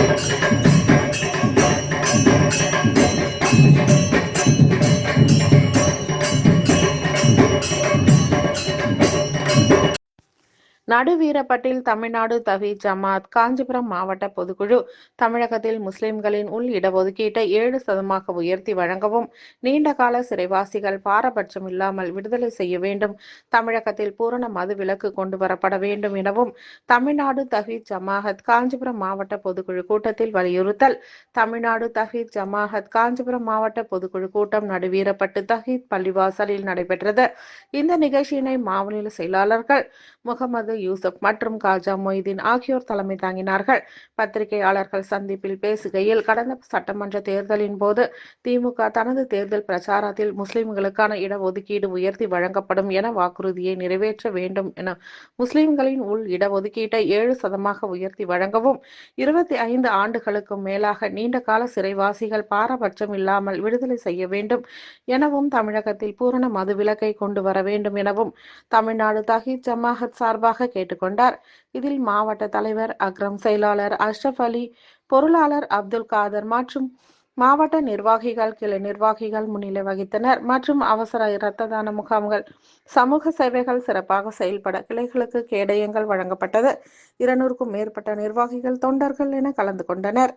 Thank you. நடுவீரப்பட்டில் Tamil Nadu தவி ஜமாத் காஞ்சிபுரம் மாவட்ட பொதுக்குழு தமிழகத்தில் முஸ்லிம்களின் உள் இடஒதுக்கீட்டை ஏழு சதமாக உயர்த்தி வழங்கவும் நீண்டகால சிறைவாசிகள் பாரபட்சம் இல்லாமல் விடுதலை செய்ய வேண்டும் தமிழகத்தில் பூரண மது விலக்கு கொண்டு வரப்பட வேண்டும் எனவும் தமிழ்நாடு தஹீத் ஜமாஹத் காஞ்சிபுரம் மாவட்ட பொதுக்குழு கூட்டத்தில் வலியுறுத்தல் தமிழ்நாடு தஹீத் ஜமாஹத் காஞ்சிபுரம் மாவட்ட பொதுக்குழு கூட்டம் நடுவீரப்பட்டு தஹீத் பள்ளிவாசலில் நடைபெற்றது. இந்த நிகழ்ச்சியினை மாநில செயலாளர்கள் முகமது யூசப் மற்றும் காஜா மொய்தீன் ஆகியோர் தலைமை தாங்கினார்கள். பத்திரிகையாளர்கள் சந்திப்பில் பேசுகையில் கடந்த சட்டமன்ற தேர்தலின் போது திமுக தனது தேர்தல் பிரச்சாரத்தில் முஸ்லிம்களுக்கான இடஒதுக்கீடு உயர்த்தி வழங்கப்படும் என வாக்குறுதியை நிறைவேற்ற வேண்டும் என முஸ்லிம்களின் உள் இடஒதுக்கீட்டை ஏழு சதமாக உயர்த்தி வழங்கவும் இருபத்தி ஐந்து ஆண்டுகளுக்கும் மேலாக நீண்ட கால சிறைவாசிகள் பாரபட்சம் இல்லாமல் விடுதலை செய்ய வேண்டும் எனவும் தமிழகத்தில் பூரண மது விலக்கை கொண்டு வர வேண்டும் எனவும் தமிழ்நாடு தஹீத் ஜமாஹத் சார்பாக கேட்டுக்கொண்டார். இதில் மாவட்ட தலைவர் அக்ரம் செயலாளர் அஷ்ரப் அலி பொருளாளர் அப்துல் காதர் மற்றும் மாவட்ட நிர்வாகிகள் கிளை நிர்வாகிகள் முன்னிலை வகித்தனர் மற்றும் அவசர இரத்த தான முகாம்கள் சமூக சேவைகள் சிறப்பாக செயல்பட கிளைகளுக்கு கேடயங்கள் வழங்கப்பட்டது. இருநூறுக்கும் மேற்பட்ட நிர்வாகிகள் தொண்டர்கள் என கலந்து கொண்டனர்.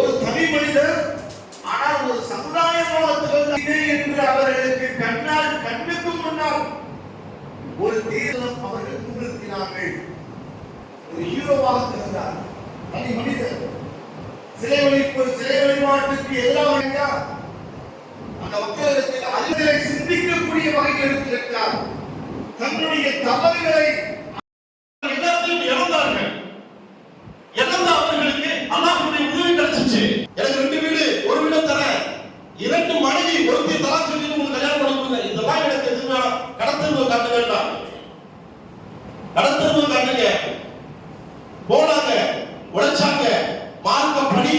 ஒரு தனி மனிதர் ஆனால் ஒரு சமுதாயமாக என்று அவர்களுக்கு கண்ணால் கண்ணுக்கு முன்னால் ஒரு தீரம் அவர்கள் முன்னிறுத்தினார்கள் ஒரு ஹீரோவாக திகழ்ந்தார். தனி மனிதர். சிலை வழிப்பு சிலை வழிபாட்டுக்கு எதிராக அந்த மக்களிடத்தில் அறிவுகளை சிந்திக்கக்கூடிய வகையில் எடுத்திருக்கிறார். தன்னுடைய தவறுகளை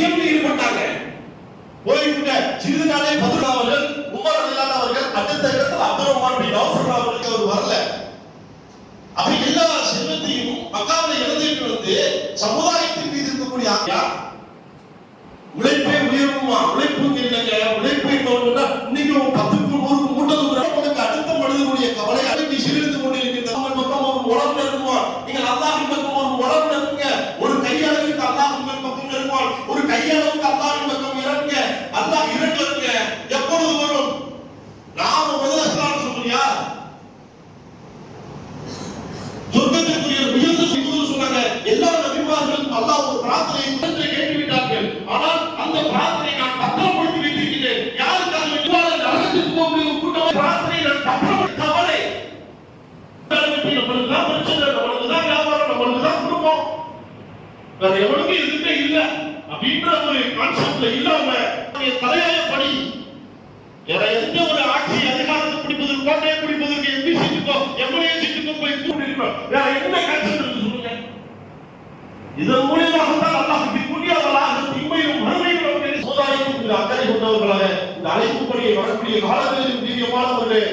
மார்க்க ஈடுபட்டாங்க. போய்விட்ட சிறிது நாளே பதில் அவர்கள் உமர் அலிலான அவர்கள் அடுத்த இடத்துல அப்துல் ரஹ்மான் பின் நௌஃபர் அவர்களுக்கு அவர் வரல. அப்ப எல்லா செல்வத்தையும் மக்காவில் இழந்துட்டு வந்து சமுதாயத்தின் மீது இருக்கக்கூடிய ஆசையா உழைப்பே உயர்வுமா? உழைப்பு இல்லைங்க உழைப்பே இன்னைக்கு பத்துக்கு நூறுக்கு மூட்டது உனக்கு அடுத்த மனிதனுடைய கவலை அடக்கி சீர்த்து கொண்டு கவலை நம்மளுக்கு தான் பிரச்சனை நம்மளுக்கு தான் வியாபாரம் நம்மளுக்கு தான் குடும்பம் வேற எவனுக்கும் எதுவுமே இல்ல அப்படின்ற ஒரு கான்செப்ட்ல இல்லாம தலையாய பணி வேற எந்த ஒரு ஆட்சி அதிகாரத்தை பிடிப்பதற்கு கோட்டையை பிடிப்பதற்கு எம்பி சீட்டுக்கோ எம்எல்ஏ சீட்டுக்கோ போய் கூட்டிருக்கோம் வேற என்ன கான்செப்ட் இருக்கு சொல்லுங்க இதன் மூலியமாக தான் அல்லாஹுக்கு புண்ணியவர்களாக இம்மையும் மறுமையும் சமுதாயத்துக்கு அக்கறை கொண்டவர்களாக இந்த அழைப்பு பணியை வரக்கூடிய காலங்களில் முக்கியமானவர்களே